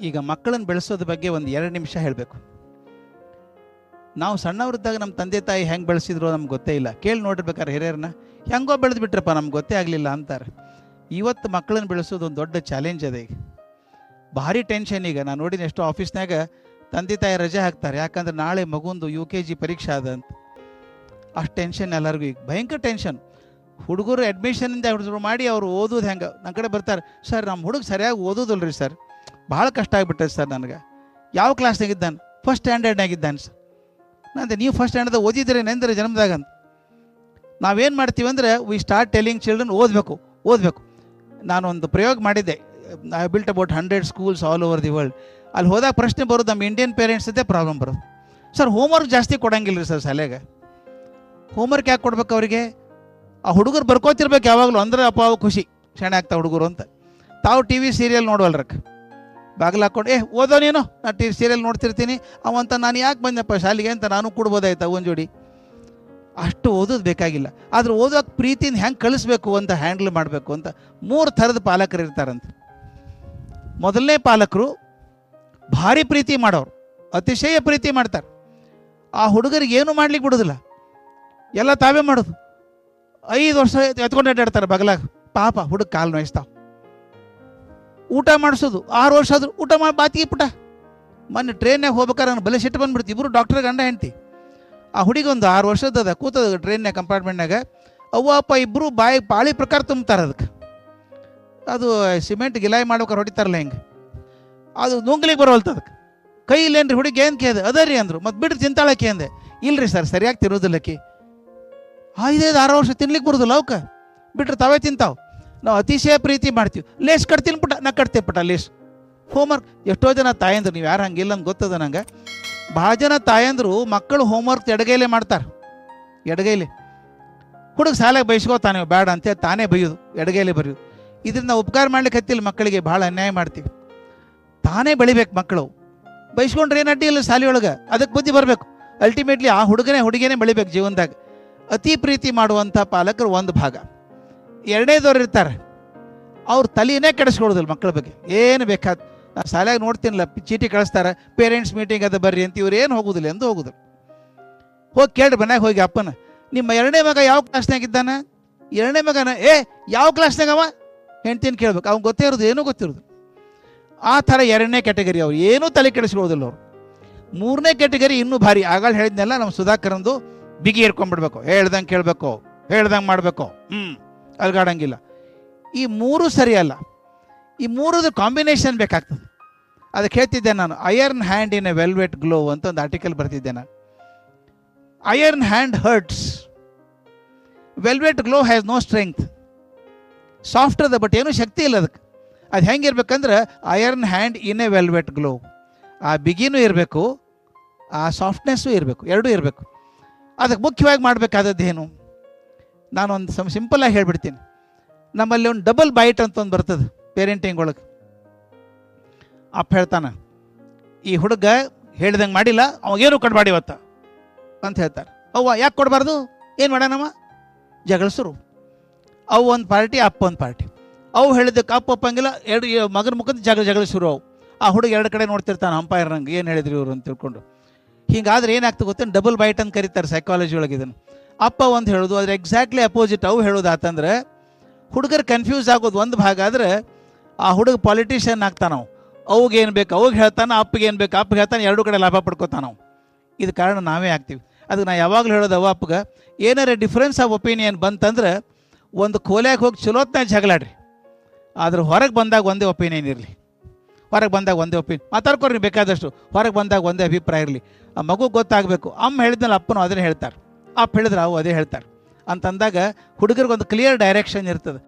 ಈಗ ಮಕ್ಕಳನ್ನು ಬೆಳೆಸೋದ್ರ ಬಗ್ಗೆ ಒಂದು ಎರಡು ನಿಮಿಷ ಹೇಳಬೇಕು. ನಾವು ಸಣ್ಣವರಿದ್ದಾಗ ನಮ್ಮ ತಂದೆ ತಾಯಿ ಹೆಂಗೆ ಬೆಳೆಸಿದ್ರು ನಮ್ಗೆ ಗೊತ್ತೇ ಇಲ್ಲ. ಕೇಳಿ ನೋಡಿರ್ಬೇಕಾರೆ ಹಿರಿಯರನ್ನ, ಹೆಂಗೋ ಬೆಳೆದ್ಬಿಟ್ರಪ್ಪ, ನಮ್ಗೆ ಗೊತ್ತೇ ಆಗಲಿಲ್ಲ ಅಂತಾರೆ. ಇವತ್ತು ಮಕ್ಕಳನ್ನು ಬೆಳೆಸೋದು ಒಂದು ದೊಡ್ಡ ಚಾಲೆಂಜ್ ಅದ ಈಗ. ಭಾರಿ ಟೆನ್ಷನ್ ಈಗ. ನಾನು ನೋಡಿದ ಎಷ್ಟೋ ಆಫೀಸ್ನಾಗ ತಂದೆ ತಾಯಿ ರಜೆ ಹಾಕ್ತಾರೆ. ಯಾಕಂದ್ರೆ ನಾಳೆ ಮಗುಂದು ಯು ಕೆ ಜಿ ಪರೀಕ್ಷೆ ಅದ ಅಂತ. ಅಷ್ಟು ಟೆನ್ಷನ್ ಎಲ್ಲರಿಗೂ ಈಗ. ಭಯಂಕರ ಟೆನ್ಷನ್ ಹುಡುಗರು ಅಡ್ಮಿಷನಿಂದ ಹುಡುಗರು ಮಾಡಿ ಅವರು ಓದೋದು ಹೆಂಗೆ? ನನ್ನ ಕಡೆ ಬರ್ತಾರೆ, ಸರ್ ನಮ್ಮ ಹುಡುಗ ಸರಿಯಾಗಿ ಓದೋದಲ್ರಿ ಸರ್. ಭಾಳ ಕಷ್ಟ ಆಗಿಬಿಟ್ಟೈತೆ ಸರ್ ನನಗೆ. ಯಾವ ಕ್ಲಾಸ್ನಾಗಿದ್ದಾನೆ ಫಸ್ಟ್ ಸ್ಟ್ಯಾಂಡರ್ಡ್ನಾಗಿದ್ದಾನೆ ಸರ್. ನಂದೆ ನೀವು ಫಸ್ಟ್ ಸ್ಟ್ಯಾಂಡರ್ಡ್ ಓದಿದ್ರೆ ನೆಂದ್ರೆ ಜನ್ಮದಾಗ ಅಂತ. ನಾವೇನು ಮಾಡ್ತೀವಿ ಅಂದರೆ ವಿ ಸ್ಟಾರ್ಟ್ ಟೆಲಿಂಗ್ ಚಿಲ್ಡ್ರನ್ ಓದಬೇಕು ಓದಬೇಕು. ನಾನೊಂದು ಪ್ರಯೋಗ ಮಾಡಿದ್ದೆ. I built about hundred schools all over the world ಅಲ್ಲಿ ಹೋದಾಗ ಪ್ರಶ್ನೆ ಬರೋದು ನಮ್ಮ ಇಂಡಿಯನ್ ಪೇರೆಂಟ್ಸದ್ದೇ ಪ್ರಾಬ್ಲಮ್ ಬರೋದು. ಸರ್ ಹೋಮ್ವರ್ಕ್ ಜಾಸ್ತಿ ಕೊಡಂಗಿಲ್ಲ ರೀ ಸರ್ ಶಾಲೆಗೆ. ಹೋಮ್ವರ್ಕ್ ಯಾಕೆ ಕೊಡ್ಬೇಕು ಅವರಿಗೆ? ಆ ಹುಡುಗರು ಬರ್ಕೋತಿರ್ಬೇಕು ಯಾವಾಗಲೂ, ಅಂದ್ರೆ ಅಪ್ಪ ಅವು ಖುಷಿ. ಶಾಣೆ ಆಗ್ತಾ ಹುಡುಗರು ಅಂತ. ತಾವು ಟಿ ವಿ ಸೀರಿಯಲ್ ನೋಡವಲ್ರಕ್ಕ. ಬಾಗಿಲು ಹಾಕ್ಕೊಂಡು ಏ, ಓದೋ ನೀನು? ನಾ ಟಿ ಸೀರಿಯಲ್ ನೋಡ್ತಿರ್ತೀನಿ. ಅವಂತ ನಾನು ಯಾಕೆ ಬಂದೆಪ್ಪ ಶಾಲೆಗೆ ಅಂತ ನಾನು ಕೊಡ್ಬೋದಾಯ್ತಾ ಒಂದು ಜೋಡಿ? ಅಷ್ಟು ಓದೋದು ಬೇಕಾಗಿಲ್ಲ. ಆದ್ರೆ ಓದೋಕೆ ಪ್ರೀತಿನ ಹೆಂಗೆ ಕಳಿಸ್ಬೇಕು ಅಂತ ಹ್ಯಾಂಡಲ್ ಮಾಡಬೇಕು ಅಂತ ಮೂರು ಥರದ ಪಾಲಕರು ಇರ್ತಾರಂತೆ. ಮೊದಲನೇ ಪಾಲಕರು ಭಾರಿ ಪ್ರೀತಿ ಮಾಡೋರು. ಅತಿಶಯ ಪ್ರೀತಿ ಮಾಡ್ತಾರೆ. ಆ ಹುಡುಗರಿಗೆ ಏನು ಮಾಡ್ಲಿಕ್ಕೆ ಬಿಡೋದಿಲ್ಲ. ಎಲ್ಲ ತಾವೇ ಮಾಡೋದು. ಐದು ವರ್ಷ ಎತ್ಕೊಂಡು ಅಡ್ಡಾಡ್ತಾರೆ ಬಗಲಾಗ. ಪಾಪ ಹುಡುಗ ಕಾಲು ನೋಯಿಸ್ತಾವ. ಊಟ ಮಾಡಿಸೋದು. ಆರು ವರ್ಷ ಆದರೂ ಊಟ ಮಾಡಿ ಬಾತಿಗೆ ಪುಟ. ಮೊನ್ನೆ ಟ್ರೈನ್ಯಾಗ ಹೋಗ್ಬೇಕಾದ್ರೆ ನಾನು ಬಲೆ ಸಿಟ್ಟು ಬಂದ್ಬಿಡ್ತು. ಇಬ್ಬರು ಡಾಕ್ಟರ್ ಗಂಡ ಹೆಂಡ್ತಿ. ಆ ಹುಡುಗಿ ಒಂದು ಆರು ವರ್ಷದ ಕೂತದ ಟ್ರೈನ್ಯಾಗ ಕಂಪಾರ್ಟ್ಮೆಂಟ್ನಾಗ ಅವ್ವ, ಅಪ್ಪ ಇಬ್ಬರು ಬಾಯಿ ಪಾಳಿ ಪ್ರಕಾರ ತುಂಬ್ತಾರೆ ಅದಕ್ಕೆ. ಅದು ಸಿಮೆಂಟ್ ಗಿಲಾಯಿ ಮಾಡ್ಬೇಕಾರೆ ಹೊಡಿತಾರಲ್ಲ ಹೆಂಗೆ? ಅದು ನುಂಗ್ಲಿಗೆ ಬರೋಲ್ತು ಅದಕ್ಕೆ. ಕೈ ಕೈಲೇನ್ರಿ ಹುಡುಗಿ ಏನು ಕೇಳಿದೆ? ಅದೇ ರೀ ಅಂದರು. ಮತ್ತು ಬಿಡ್ರಿ ತಿಂತಾಳಕ್ಕೆ ಅಂದೆ. ಇಲ್ರಿ ಸರ್, ಸರಿಯಾಗಿ ತಿನ್ನೋದಿಲ್ಲಕ್ಕೆ ಐದೈದು ಆರು ವರ್ಷ ತಿನ್ಲಿಕ್ಕೆ ಬರೋದಿಲ್ಲ ಅವಕ್ಕೆ. ಬಿಟ್ರೆ ತಾವೇ ತಿಂತಾವ್. ನಾವು ಅತಿಶಯ ಪ್ರೀತಿ ಮಾಡ್ತೀವಿ. ಲೇಸ್ ಕಟ್ತೀನಿ ಪುಟ, ನಾ ಕಟ್ತೇವೆ ಪುಟ, ಲೇಸ್. ಹೋಮ್ವರ್ಕ್ ಎಷ್ಟೋ ಜನ ತಾಯಂದ್ರು, ನೀವು ಯಾರು ಹಂಗಿಲ್ಲ ಅಂತ ಗೊತ್ತದ ನಂಗೆ. ಭಾಳ ಜನ ತಾಯಂದ್ರು, ಮಕ್ಕಳು ಹೋಮ್ವರ್ಕ್ ಎಡಗೈಲೇ ಮಾಡ್ತಾರೆ. ಎಡಗೈಲಿ. ಹುಡುಗ ಸಾಲಾಗಿ ಬಯಸ್ಕೋತಾನೆ ಬೇಡ ಅಂತ, ತಾನೇ ಬೈಯೋದು, ಎಡಗೈಲೆ ಬರೆಯೋದು ಇದರಿಂದ ಉಪಕಾರ ಮಾಡ್ಲಿಕ್ಕೆ ಹತ್ತಿಲ್ಲ, ಮಕ್ಕಳಿಗೆ ಭಾಳ ಅನ್ಯಾಯ ಮಾಡ್ತೀವಿ. ತಾನೇ ಬೆಳಿಬೇಕು ಮಕ್ಕಳು. ಬೈಸ್ಕೊಂಡ್ರೆ ಏನು ಅಡ್ಡಿ ಇಲ್ಲ ಶಾಲೆಯೊಳಗೆ ಅದಕ್ಕೆ ಬುದ್ಧಿ ಬರಬೇಕು. ಅಲ್ಟಿಮೇಟ್ಲಿ ಆ ಹುಡುಗನೇ ಹುಡುಗಿನೇ ಬೆಳಿಬೇಕು ಜೀವನದಾಗ. ಅತಿ ಪ್ರೀತಿ ಮಾಡುವಂಥ ಪಾಲಕರು ಒಂದು ಭಾಗ. ಎರಡನೇದವ್ರು ಇರ್ತಾರೆ. ಅವ್ರ ತಲೆಯೇ ಕೆಡಿಸ್ಕೊಡೋದಿಲ್ಲ ಮಕ್ಕಳ ಬಗ್ಗೆ. ಏನು ಬೇಕಾದ ನಾನು ಶಾಲೆಯಾಗ ನೋಡ್ತೀನಲ್ಲ ಚೀಟಿ ಕಳಿಸ್ತಾರೆ, ಪೇರೆಂಟ್ಸ್ ಮೀಟಿಂಗ್ ಅದ ಬರ್ರಿ ಅಂತ ಇವ್ರು ಏನು ಹೋಗುದಿಲ್ಲ, ಎಂದು ಹೋಗುದಿಲ್ಲ. ಹೋಗಿ ಕೇಳ್ರಿ ಮನ್ಯಾಗ ಹೋಗಿ ಅಪ್ಪನ, ನಿಮ್ಮ ಎರಡನೇ ಮಗ ಯಾವ ಕ್ಲಾಸ್ನಾಗ ಇದ್ದಾನೆ? ಎರಡನೇ ಮಗನ, ಏ, ಯಾವ ಕ್ಲಾಸ್ನಾಗ ಅವ? ಹೆಂಡ್ತಿನ ಕೇಳ್ಬೇಕು. ಅವ್ನು ಗೊತ್ತೇ ಇರೋದು, ಏನೂ ಗೊತ್ತಿರೋದು. ಆ ಥರ ಎರಡನೇ ಕ್ಯಾಟಗರಿ ಅವ್ರು. ಏನೂ ತಲೆ ಕೆಡಿಸ್ಕೊಳ್ಳೋದಿಲ್ಲ ಅವರು. ಮೂರನೇ ಕ್ಯಾಟಗರಿ ಇನ್ನೂ ಭಾರಿ. ಆಗಾಳ ಹೇಳಿದ್ನೆಲ್ಲ ನಮ್ಮ ಸುಧಾಕರಂದು ಬಿಗಿ ಹಿಡ್ಕೊಂಡ್ಬಿಡ್ಬೇಕು ಹೇಳ್ದಂಗೆ ಕೇಳಬೇಕು. ಹೇಳ್ದಂಗೆ ಮಾಡಬೇಕು. ಹ್ಞೂ ಅಲ್ಗಾಡಂಗಿಲ್ಲ. ಈ ಮೂರು ಸರಿಯಲ್ಲ. ಈ ಮೂರದು ಕಾಂಬಿನೇಷನ್ ಬೇಕಾಗ್ತದೆ. ಅದಕ್ಕೆ ಹೇಳ್ತಿದ್ದೆ ನಾನು iron hand in a velvet glove ಅಂತ ಒಂದು ಆರ್ಟಿಕಲ್ ಬರ್ತಿದ್ದೆ ನಾನು. Iron hand hurts velvet glove has no strength soft ಅದ ಬಟ್ ಏನೂ ಶಕ್ತಿ ಇಲ್ಲ ಅದಕ್ಕೆ. ಅದು ಹೆಂಗಿರ್ಬೇಕಂದ್ರೆ iron hand in a velvet glove ಆ ಬಿಗಿನೂ ಇರಬೇಕು, ಆ ಸಾಫ್ಟ್ನೆಸ್ಸು ಇರಬೇಕು, ಎರಡೂ ಇರಬೇಕು. ಅದಕ್ಕೆ ಮುಖ್ಯವಾಗಿ ಮಾಡಬೇಕಾದದ್ದೇನು ನಾನೊಂದು ಸಮ್ ಸಿಂಪಲ್ಲಾಗಿ ಹೇಳ್ಬಿಡ್ತೀನಿ. ನಮ್ಮಲ್ಲಿ ಒಂದು ಡಬಲ್ ಬೈಟ್ ಅಂತ ಒಂದು ಬರ್ತದೆ ಪೇರೆಂಟಿಂಗ್ ಒಳಗೆ. ಅಪ್ಪ ಹೇಳ್ತಾನೆ, ಈ ಹುಡುಗ ಹೇಳ್ದಂಗೆ ಮಾಡಿಲ್ಲ ಅವಾಗೇನು ಕೊಡಬಾಡಿ ಇವತ್ತ? ಅಂತ ಹೇಳ್ತಾರೆ. ಅವ್ವ, ಯಾಕೆ ಕೊಡಬಾರ್ದು? ಏನು ಮಾಡೋಣಮ್ಮ ಜಗಳ ಶುರು. ಅವು ಒಂದು ಪಾರ್ಟಿ ಅಪ್ಪ ಒಂದು ಪಾರ್ಟಿ ಅವು ಹೇಳಿದ್ದಕ್ಕೆ ಅಪ್ಪ ಅಪ್ಪಂಗಿಲ್ಲ ಎರಡು ಮಗನ ಮುಖದ ಜಗಳ ಜಗಳ ಶುರು ಅವು. ಆ ಹುಡುಗ ಎರಡು ಕಡೆ ನೋಡ್ತಿರ್ತಾನೆ ಅಂಪೈರ್ ನಂಗೆ, ಏನು ಹೇಳಿದ್ರು ಇವರು? ಅಂತ ತಿಳ್ಕೊಂಡು. ಹಿಂಗಾದ್ರೆ ಏನಾಗ್ತದೆ ಗೊತ್ತೇನು? ಡಬಲ್ ಬೈಟ್ ಅಂತ ಕರೀತಾರೆ ಸೈಕಾಲಜಿ ಒಳಗೆ ಇದನ್ನು. ಅಪ್ಪ ಒಂದು ಹೇಳೋದು ಅದ್ರ ಎಕ್ಸಾಕ್ಟ್ಲಿ ಅಪೋಸಿಟ್ ಅವು ಹೇಳೋದು ಆತಂದ್ರೆ, ಹುಡುಗರು ಕನ್ಫ್ಯೂಸ್ ಆಗೋದು ಒಂದು ಭಾಗ ಆದರೆ, ಆ ಹುಡುಗ ಪಾಲಿಟಿಷಿಯನ್ ಆಗ್ತಾನ ನಾವು ಅವಾಗ ಏನು ಬೇಕು, ಅವಾಗ ಹೇಳ್ತಾನೆ, ಅಪ್ಪಗೆ ಏನು ಬೇಕು, ಅಪ್ಪಗೆ ಹೇಳ್ತಾನೆ, ಎರಡು ಕಡೆ ಲಾಭ ನಾವು ಇದು ಕಾರಣ ನಾವೇ ಆಗ್ತೀವಿ. ಅದಕ್ಕೆ ನಾ ಯಾವಾಗಲೂ ಹೇಳೋದು ಅವ್ವ ಅಪ್ಪಗೆ, ಏನಾರ ಡಿಫ್ರೆನ್ಸ್ ಆಫ್ ಒಪಿನಿಯನ್ ಬಂತಂದ್ರೆ, ಒಂದು ಕೋಲ್ಯಾಗ ಹೋಗಿ ಚಲೋತ್ನಾಗ ಜಗಳಾಡ್ರಿ ಆದ್ರೆ ಹೊರಗೆ ಬಂದಾಗ ಒಂದೇ ಒಪಿನಿಯನ್ ಇರಲಿ. ಹೊರಗೆ ಬಂದಾಗ ಒಂದೇ ಒಪಿನಿಯನ್ ಮಾತಾಡ್ಕೊಡ್ರಿ ಬೇಕಾದಷ್ಟು, ಹೊರಗೆ ಬಂದಾಗ ಒಂದೇ ಅಭಿಪ್ರಾಯ ಇರಲಿ. ಆ ಮಗು ಗೊತ್ತಾಗಬೇಕು. ಅಮ್ಮ ಹೇಳಿದ್ಮೇಲೆ ಅಪ್ಪನೂ ಅದೇ ಹೇಳ್ತಾರೆ. ಅಪ್ಪ ಹೇಳಿದ್ರೆ ಅವು ಅದೇ ಹೇಳ್ತಾರೆ. ಅಂತಂದಾಗ ಹುಡುಗರಿಗೊಂದು ಕ್ಲಿಯರ್ ಡೈರೆಕ್ಷನ್ ಇರ್ತದೆ.